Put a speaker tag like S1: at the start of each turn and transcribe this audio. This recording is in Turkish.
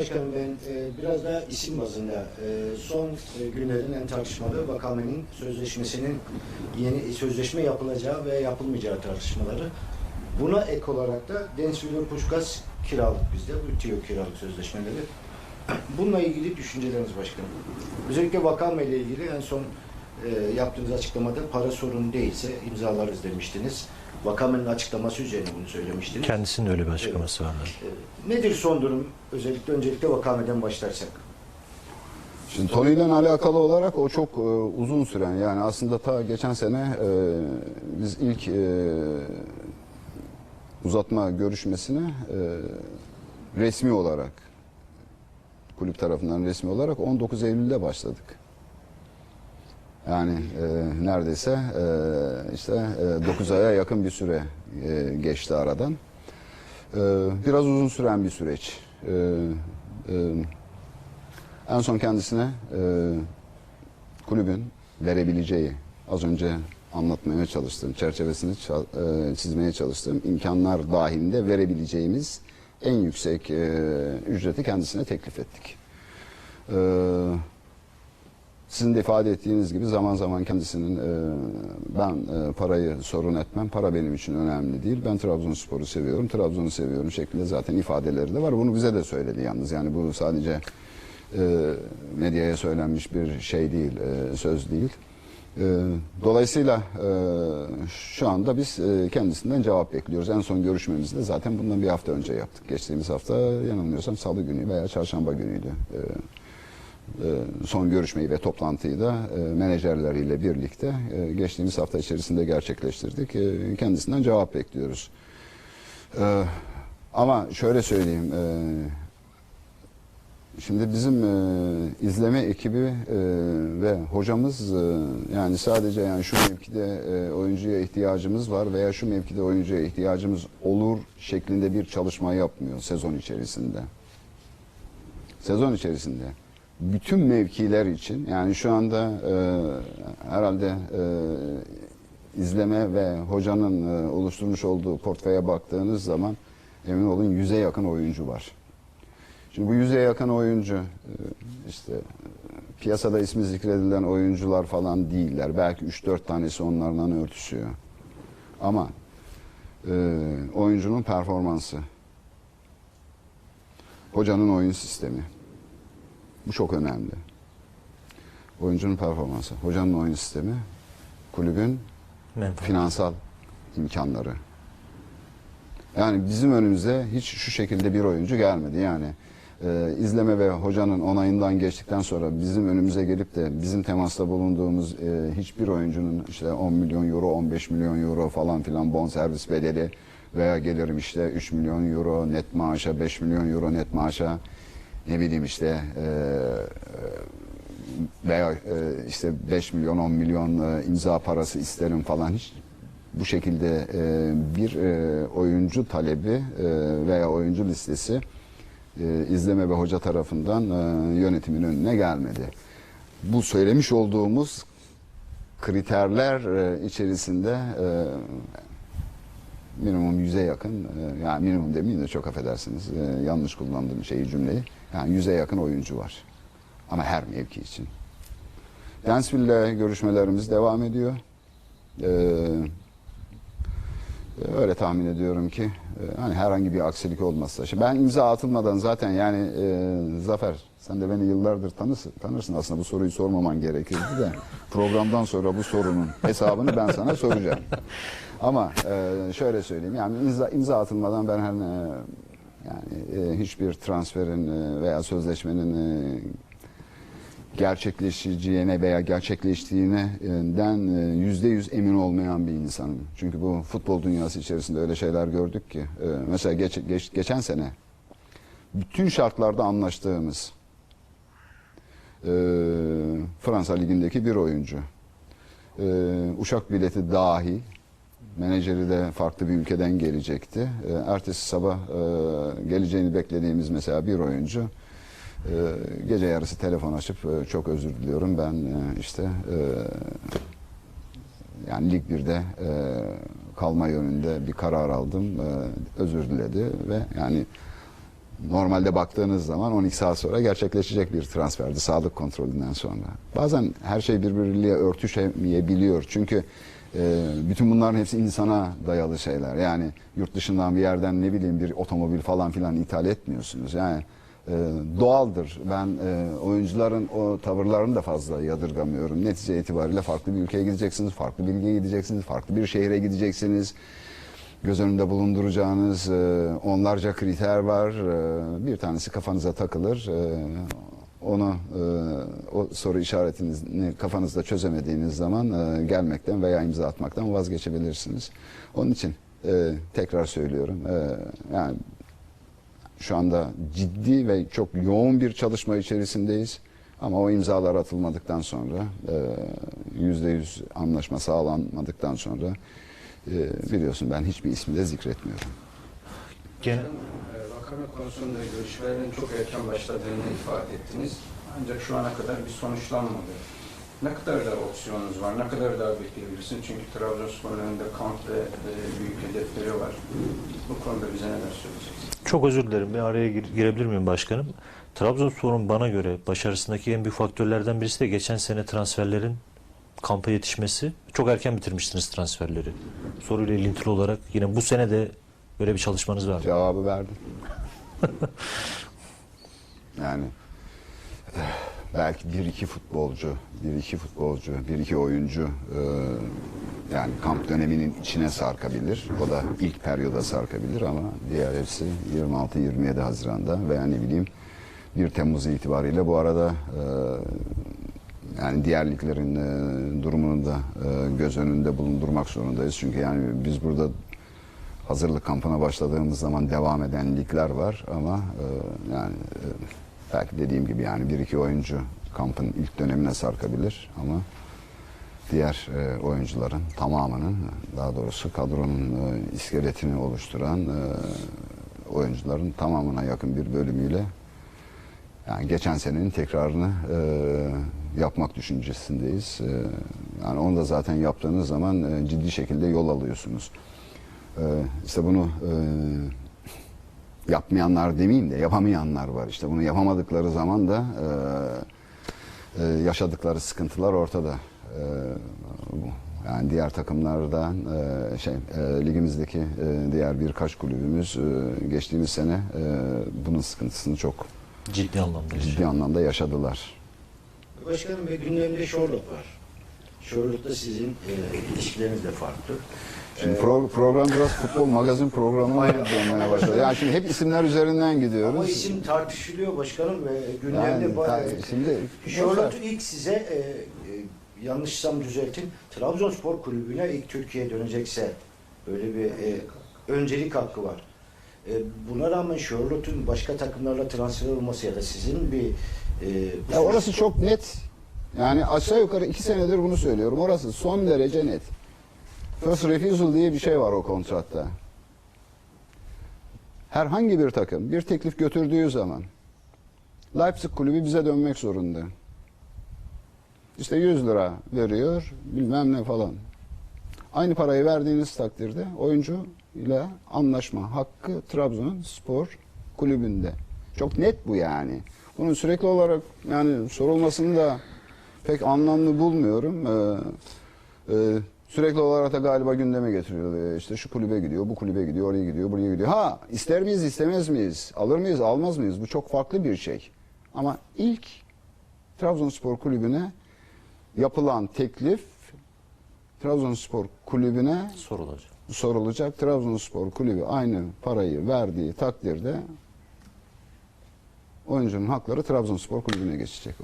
S1: Başkanım ben e, biraz da isim bazında e, son e, günlerin en tartışmalı Vakame'nin sözleşmesinin yeni sözleşme yapılacağı ve yapılmayacağı tartışmaları. Buna ek olarak da Densville Pushkas kiralık bizde, bu TİO kiralık sözleşmeleri. Bununla ilgili düşünceleriniz başkanım. Özellikle Vakame ile ilgili en son e, yaptığınız açıklamada para sorunu değilse imzalarız demiştiniz. Vakame'nin açıklaması üzerine bunu söylemiştiniz.
S2: Kendisinin öyle bir açıklaması vardı.
S1: E, Nedir son durum? Özellikle öncelikle Vakame'den başlarsak.
S3: Şimdi Tony ile alakalı olarak o çok e, uzun süren yani aslında ta geçen sene e, biz ilk e, uzatma görüşmesine e, resmi olarak kulüp tarafından resmi olarak 19 Eylül'de başladık. Yani e, neredeyse e, işte e, 9 aya yakın bir süre e, geçti aradan. E, biraz uzun süren bir süreç. E, e, en son kendisine e, kulübün verebileceği az önce anlatmaya çalıştığım, çerçevesini e, çizmeye çalıştığım imkanlar dahilinde verebileceğimiz en yüksek e, ücreti kendisine teklif ettik. E, sizin de ifade ettiğiniz gibi zaman zaman kendisinin e, ben e, parayı sorun etmem, para benim için önemli değil. Ben Trabzonspor'u seviyorum, Trabzon'u seviyorum şeklinde zaten ifadeleri de var. Bunu bize de söyledi yalnız. Yani bu sadece e, medyaya söylenmiş bir şey değil, e, söz değil. E, dolayısıyla e, şu anda biz e, kendisinden cevap bekliyoruz. En son görüşmemizi de zaten bundan bir hafta önce yaptık. Geçtiğimiz hafta yanılmıyorsam salı günü veya çarşamba günüydü. E, son görüşmeyi ve toplantıyı da e, menajerleriyle birlikte e, geçtiğimiz hafta içerisinde gerçekleştirdik. E, kendisinden cevap bekliyoruz. E, ama şöyle söyleyeyim, şimdi bizim izleme ekibi ve hocamız yani sadece yani şu mevkide oyuncuya ihtiyacımız var veya şu mevkide oyuncuya ihtiyacımız olur şeklinde bir çalışma yapmıyor sezon içerisinde. Sezon içerisinde bütün mevkiler için yani şu anda e, herhalde e, izleme ve hocanın e, oluşturmuş olduğu portföye baktığınız zaman emin olun yüze yakın oyuncu var. Şimdi bu yüze yakın oyuncu e, işte piyasada ismi zikredilen oyuncular falan değiller. Belki 3-4 tanesi onlardan örtüşüyor. Ama e, oyuncunun performansı, hocanın oyun sistemi, bu çok önemli. Oyuncunun performansı, hocanın oyun sistemi, kulübün
S2: Menfaat.
S3: finansal imkanları. Yani bizim önümüze hiç şu şekilde bir oyuncu gelmedi. Yani e, izleme ve hocanın onayından geçtikten sonra bizim önümüze gelip de bizim temasta bulunduğumuz e, hiçbir oyuncunun işte 10 milyon euro, 15 milyon euro falan filan bonservis bedeli veya gelirim işte 3 milyon euro net maaşa, 5 milyon euro net maaşa ne bileyim işte e, veya e, işte 5 milyon 10 milyon e, imza parası isterim falan hiç bu şekilde e, bir e, oyuncu talebi e, veya oyuncu listesi e, izleme ve hoca tarafından e, yönetimin önüne gelmedi. Bu söylemiş olduğumuz kriterler e, içerisinde e, minimum yüze yakın e, yani minimum demeyeyim de çok affedersiniz e, yanlış kullandığım şeyi cümleyi yani yüze yakın oyuncu var ama her mevki için. Dansville'le görüşmelerimiz devam ediyor. Ee, öyle tahmin ediyorum ki e, hani herhangi bir aksilik olmazsa. Şimdi ben imza atılmadan zaten yani e, Zafer sen de beni yıllardır tanırsın, tanırsın aslında bu soruyu sormaman gerekirdi de programdan sonra bu sorunun hesabını ben sana soracağım. Ama e, şöyle söyleyeyim yani imza, imza atılmadan ben her e, yani e, hiçbir transferin e, veya sözleşmenin e, gerçekleşeceğine veya gerçekleştiğinden yüzde yüz emin olmayan bir insanım. Çünkü bu futbol dünyası içerisinde öyle şeyler gördük ki. e, Mesela geç, geç- geçen sene bütün şartlarda anlaştığımız e, Fransa Ligi'ndeki bir oyuncu. E, uçak bileti dahil menajeri de farklı bir ülkeden gelecekti. E, ertesi sabah e, geleceğini beklediğimiz mesela bir oyuncu e, gece yarısı telefon açıp e, çok özür diliyorum ben e, işte e, yani Lig 1'de e, kalma yönünde bir karar aldım. E, özür diledi ve yani normalde baktığınız zaman 12 saat sonra gerçekleşecek bir transferdi sağlık kontrolünden sonra. Bazen her şey birbiriyle örtüşemeyebiliyor. Çünkü e, bütün bunların hepsi insana dayalı şeyler. Yani yurt dışından bir yerden ne bileyim bir otomobil falan filan ithal etmiyorsunuz. Yani e, doğaldır. Ben e, oyuncuların o tavırlarını da fazla yadırgamıyorum. Netice itibariyle farklı bir ülkeye gideceksiniz, farklı bir lige gideceksiniz, farklı bir şehre gideceksiniz. Göz önünde bulunduracağınız e, onlarca kriter var. Bir tanesi kafanıza takılır. Onu e, o soru işaretini kafanızda çözemediğiniz zaman e, gelmekten veya imza atmaktan vazgeçebilirsiniz. Onun için e, tekrar söylüyorum. E, yani şu anda ciddi ve çok yoğun bir çalışma içerisindeyiz. Ama o imzalar atılmadıktan sonra, e, yüzde yüz anlaşma sağlanmadıktan sonra e, biliyorsun ben hiçbir ismi de zikretmiyorum.
S2: Gene,
S4: Vakame konusunda görüşmelerin çok erken başladığını ifade ettiniz. Ancak şu ana kadar bir sonuçlanmadı. Ne kadar daha opsiyonunuz var? Ne kadar daha bekleyebilirsiniz? Çünkü Trabzonspor'un önünde kamp ve e, büyük hedefleri var. Bu konuda bize neler söyleyeceksiniz?
S2: çok özür dilerim. Bir araya gir- girebilir miyim başkanım? Trabzonspor'un bana göre başarısındaki en büyük faktörlerden birisi de geçen sene transferlerin kampa yetişmesi. Çok erken bitirmiştiniz transferleri. Soruyla ilintili olarak yine bu sene de böyle bir çalışmanız var mı?
S3: Cevabı verdim. yani eh, belki bir iki futbolcu, bir iki futbolcu, bir iki oyuncu e, yani kamp döneminin içine sarkabilir. O da ilk periyoda sarkabilir ama diğer hepsi 26-27 Haziran'da veya ne bileyim 1 Temmuz itibariyle bu arada e, yani diğer liglerin e, durumunu da e, göz önünde bulundurmak zorundayız. Çünkü yani biz burada hazırlık kampına başladığımız zaman devam eden ligler var ama e, yani e, belki dediğim gibi yani bir iki oyuncu kampın ilk dönemine sarkabilir ama diğer e, oyuncuların tamamının daha doğrusu kadronun e, iskeletini oluşturan e, oyuncuların tamamına yakın bir bölümüyle yani geçen senenin tekrarını e, yapmak düşüncesindeyiz. E, yani onu da zaten yaptığınız zaman e, ciddi şekilde yol alıyorsunuz. E, işte bunu e, yapmayanlar demeyeyim de yapamayanlar var. İşte bunu yapamadıkları zaman da e, e, yaşadıkları sıkıntılar ortada. E, bu- yani diğer takımlardan e, şey e, ligimizdeki e, diğer birkaç kulübümüz e, geçtiğimiz sene e, bunun sıkıntısını çok
S2: Ciddi anlamda.
S3: ciddi anlamda yaşadılar.
S1: Başkanım ve gündemde Charlotte var. Charlotte'da sizin e, ilişkileriniz de farklı.
S3: Şimdi
S1: E,
S3: pro- program biraz futbol magazin programı
S1: Aynen.
S3: dönmeye başladı. Yani şimdi hep isimler üzerinden gidiyoruz.
S1: Ama isim tartışılıyor başkanım ve gündemde
S3: Yani ta- şimdi
S1: Charlotte'u ilk size e, e, yanlışsam düzeltin. Trabzonspor kulübüne ilk Türkiye'ye dönecekse böyle bir e, öncelik hakkı var. E, buna rağmen Charlotte'un başka takımlarla transfer olması ya da sizin bir e,
S3: Ya orası çok net. Yani aşağı yukarı iki senedir bunu söylüyorum. Orası son derece net. First refusal diye bir şey var o kontratta. Herhangi bir takım bir teklif götürdüğü zaman Leipzig kulübü bize dönmek zorunda. İşte 100 lira veriyor bilmem ne falan. Aynı parayı verdiğiniz takdirde oyuncu ile anlaşma hakkı Trabzonspor kulübünde. Çok net bu yani. Bunun sürekli olarak yani sorulmasını da pek anlamlı bulmuyorum. Ee, e, sürekli olarak da galiba gündeme getiriliyor. İşte şu kulübe gidiyor, bu kulübe gidiyor, oraya gidiyor, buraya gidiyor. Ha ister miyiz, istemez miyiz? Alır mıyız, almaz mıyız? Bu çok farklı bir şey. Ama ilk Trabzonspor kulübüne yapılan teklif Trabzonspor kulübüne
S2: Sorulacak.
S3: sorulacak. Trabzonspor kulübü aynı parayı verdiği takdirde oyuncunun hakları Trabzonspor kulübüne geçecek.